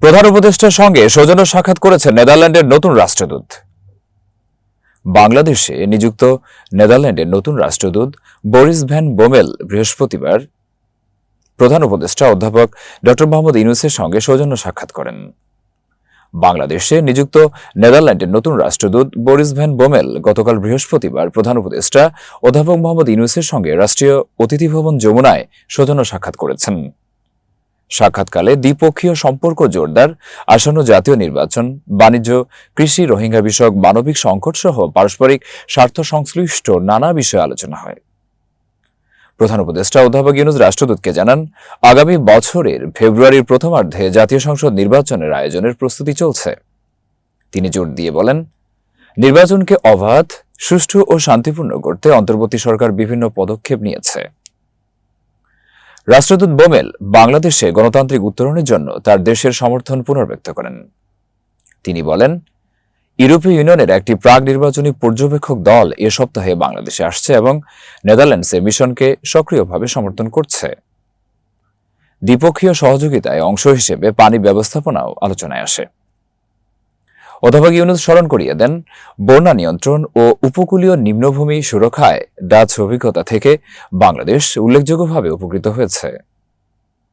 প্রধান উপদেষ্টার সঙ্গে সৌজন্য সাক্ষাৎ করেছেন নেদারল্যান্ডের নতুন রাষ্ট্রদূত। বাংলাদেশে নিযুক্ত নেদারল্যান্ডের নতুন রাষ্ট্রদূত বরিস ভ্যান বোমেল বৃহস্পতিবার প্রধান উপদেষ্টা অধ্যাপক ড. মোহাম্মদ ইউনুসের সঙ্গে সৌজন্য সাক্ষাৎ করেন। বাংলাদেশে নিযুক্ত নেদারল্যান্ডের নতুন রাষ্ট্রদূত বরিস ভ্যান বোমেল গতকাল বৃহস্পতিবার প্রধান উপদেষ্টা অধ্যাপক মোহাম্মদ ইউনুসের সঙ্গে রাষ্ট্রীয় অতিথি ভবন যমুনায় সৌজন্য সাক্ষাৎ করেছেন। সাক্ষাৎকালে দ্বিপক্ষীয় সম্পর্ক জোরদার, আসন্ন জাতীয় নির্বাচন, বাণিজ্য, কৃষি, রোহিঙ্গা বিষয়ক মানবিক সংকট সহ পারস্পরিক স্বার্থ সংশ্লিষ্ট নানা বিষয়ে আলোচনা হয়। প্রধান উপদেষ্টা অধ্যাপক ইউনুস রাষ্ট্রদূতকে জানান, আগামী বছরের ফেব্রুয়ারির প্রথমার্ধে জাতীয় সংসদ নির্বাচনের আয়োজনের প্রস্তুতি চলছে। তিনি জোর দিয়ে বলেন, নির্বাচনকে অবাধ, সুষ্ঠু ও শান্তিপূর্ণ করতে অন্তর্বর্তী সরকার বিভিন্ন পদক্ষেপ নিয়েছে। রাষ্ট্রদূত বোমেল বাংলাদেশে গণতান্ত্রিক উত্তরণের জন্য তার দেশের সমর্থন পুনর্ব্যক্ত করেন। তিনি বলেন, ইউরোপীয় ইউনিয়নের একটি প্রাক নির্বাচনী পর্যবেক্ষক দল এ সপ্তাহে বাংলাদেশে আসছে এবং নেদারল্যান্ডসে মিশনকে সক্রিয়ভাবে সমর্থন করছে। দ্বিপক্ষীয় সহযোগিতায় অংশ হিসেবে পানি ব্যবস্থাপনাও আলোচনায় আসে। অধ্যাপক ইউনুস স্মরণ করিয়ে দেন, বন্যা নিয়ন্ত্রণ ও উপকূলীয় নিম্নভূমি সুরক্ষায় ডাচ অভিজ্ঞতা থেকে বাংলাদেশ উল্লেখযোগ্যভাবে উপকৃত হয়েছে।